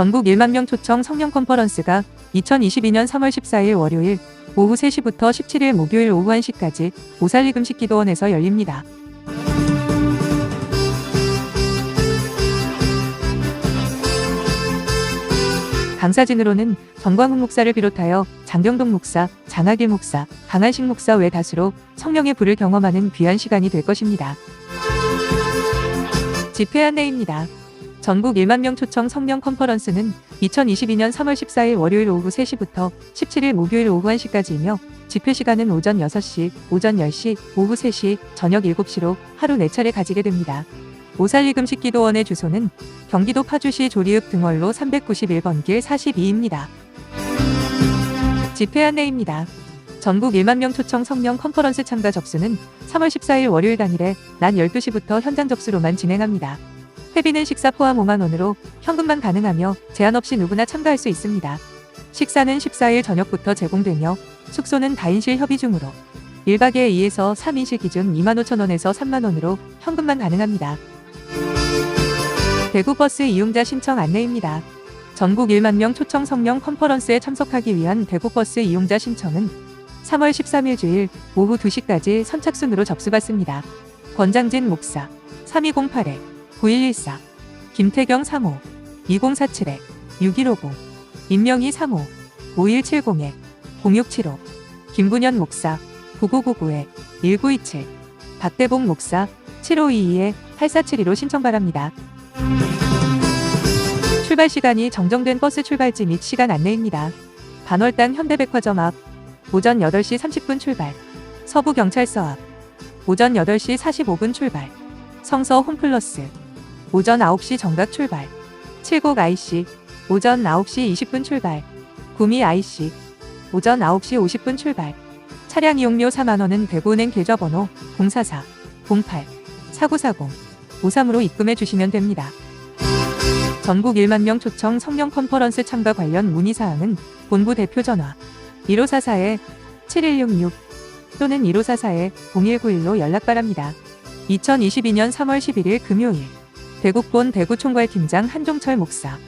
전국 1만 명 초청 성령 컨퍼런스가 2022년 3월 14일 월요일 오후 3시부터 17일 목요일 오후 1시까지 오살리금식 기도원에서 열립니다. 강사진으로는 전광훈 목사를 비롯하여 장경동 목사, 장학일 목사, 강한식 목사 외 다수로 성령의 불을 경험하는 귀한 시간이 될 것입니다. 집회 안내입니다. 전국 1만 명 초청 성령 컨퍼런스는 2022년 3월 14일 월요일 오후 3시부터 17일 목요일 오후 1시까지이며 집회 시간은 오전 6시, 오전 10시, 오후 3시, 저녁 7시로 하루 4차례 가지게 됩니다. 오살리금식 기도원의 주소는 경기도 파주시 조리읍 등월로 391번 길 42입니다. 집회 안내입니다. 전국 1만 명 초청 성령 컨퍼런스 참가 접수는 3월 14일 월요일 당일에 낮 12시부터 현장 접수로만 진행합니다. 회비는 식사 포함 5만 원으로 현금만 가능하며 제한 없이 누구나 참가할 수 있습니다. 식사는 14일 저녁부터 제공되며 숙소는 다인실 협의 중으로 1박에 2에서 3인실 기준 2만 5천 원에서 3만 원으로 현금만 가능합니다. 대구 버스 이용자 신청 안내입니다. 전국 1만 명 초청 성령 컨퍼런스에 참석하기 위한 대구 버스 이용자 신청은 3월 13일 주일 오후 2시까지 선착순으로 접수받습니다. 권장진 목사 3208에 9114 김태경 35 2047에 6150 임명희 35 5170에 0675 김분현 목사 9999에 1927 박대봉 목사 7522에 8472로 신청 바랍니다. 출발 시간이 정정된 버스 출발지 및 시간 안내입니다. 반월당 현대백화점 앞 오전 8시 30분 출발 서부경찰서 앞 오전 8시 45분 출발 성서 홈플러스 오전 9시 정각 출발. 칠곡 IC 오전 9시 20분 출발. 구미 IC 오전 9시 50분 출발. 차량 이용료 4만원은 대구은행 계좌번호 044 08 4940 53으로 입금해 주시면 됩니다. 전국 1만 명 초청 성령 컨퍼런스 참가 관련 문의사항은 본부 대표 전화 1544-7166 또는 1544-0191로 연락 바랍니다. 2022년 3월 11일 금요일 대국본 대구총괄 팀장 한종철 목사